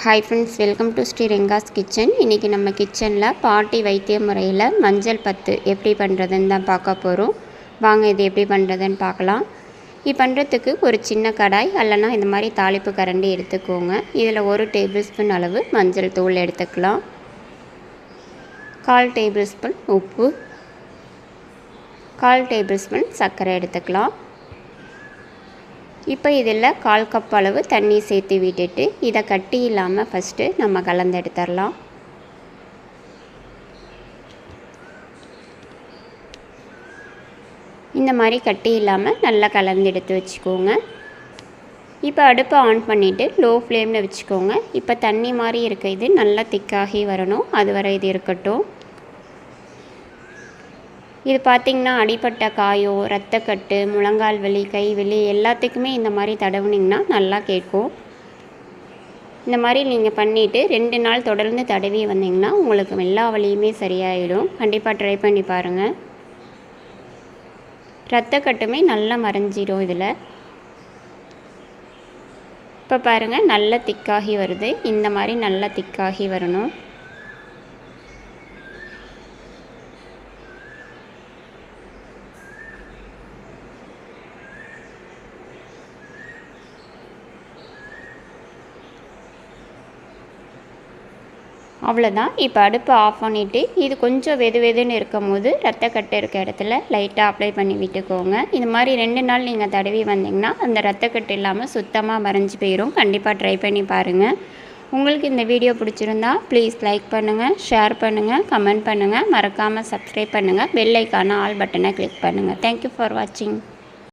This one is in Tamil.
Hi friends welcome to Shri Renga's kitchen இன்றைக்கி நம்ம கிச்சனில் பாட்டி வைத்திய முறையில் மஞ்சள் பத்து எப்படி பண்ணுறதுன்னு தான் பார்க்க போகிறோம் வாங்க இது எப்படி பண்ணுறதுன்னு பார்க்கலாம். இது பண்ணுறதுக்கு ஒரு சின்ன கடாய் அல்லனா இந்த மாதிரி தாளிப்பு கரண்டி எடுத்துக்கோங்க. இதில் ஒரு டேபிள் ஸ்பூன் அளவு மஞ்சள் தூள் எடுத்துக்கலாம். கால் டேபிள் ஸ்பூன் உப்பு. கால் டேபிள் ஸ்பூன் சர்க்கரை எடுத்துக்கலாம். இப்போ இதில் கால் கப் அளவு தண்ணி சேர்த்து விட்டுட்டு இதை கட்டி இல்லாமல் ஃபஸ்ட்டு நம்ம கலந்து எடுத்துடலாம் இந்த மாதிரி கட்டி இல்லாமல் நல்லா கலந்து எடுத்து வச்சுக்கோங்க. இப்போ அடுப்பை ஆன் பண்ணிவிட்டு லோ ஃப்ளேமில் வச்சுக்கோங்க. இப்போ தண்ணி மாதிரி இருக்க இது நல்லா திக்காகி வரணும். அது வரை இது இருக்கட்டும். இது பார்த்திங்கன்னா அடிப்பட்ட காயோ ரத்தக்கட்டு முழங்கால் வலி கை வலி எல்லாத்துக்குமே இந்த மாதிரி தடவுனிங்கன்னா நல்லா கேட்கும். இந்த மாதிரி நீங்கள் பண்ணிவிட்டு ரெண்டு நாள் தொடர்ந்து தடவி வந்தீங்கன்னா உங்களுக்கு எல்லா வலியுமே சரியாயிடும். கண்டிப்பாக ட்ரை பண்ணி பாருங்கள் ரத்தக்கட்டுமே நல்லா மறைஞ்சிடும் இதில். இப்போ பாருங்கள் நல்லா திக்காகி வருது. இந்த மாதிரி நல்லா திக்காகி வரணும். அவ்வளோதான் இப்போ அடுப்பை ஆஃப் பண்ணிவிட்டு இது கொஞ்சம் வெது வெதுன்னு இருக்கும் போது ரத்தக்கட்டு இருக்க இடத்துல லைட்டாக அப்ளை பண்ணி விட்டுக்கோங்க. இது மாதிரி ரெண்டு நாள் நீங்கள் தடவி வந்தீங்கன்னா அந்த ரத்தக்கட்டு இல்லாமல் சுத்தமாக மறைஞ்சு போயிடும் கண்டிப்பாக ட்ரை பண்ணி பாருங்கள் உங்களுக்கு இந்த வீடியோ பிடிச்சிருந்தா ப்ளீஸ் லைக் பண்ணுங்கள் ஷேர் பண்ணுங்கள் கமெண்ட் பண்ணுங்கள் மறக்காமல் சப்ஸ்கிரைப் பண்ணுங்கள் பெல் ஐக்கான ஆல் பட்டனை கிளிக் பண்ணுங்கள் தேங்க்யூ ஃபார் வாட்சிங்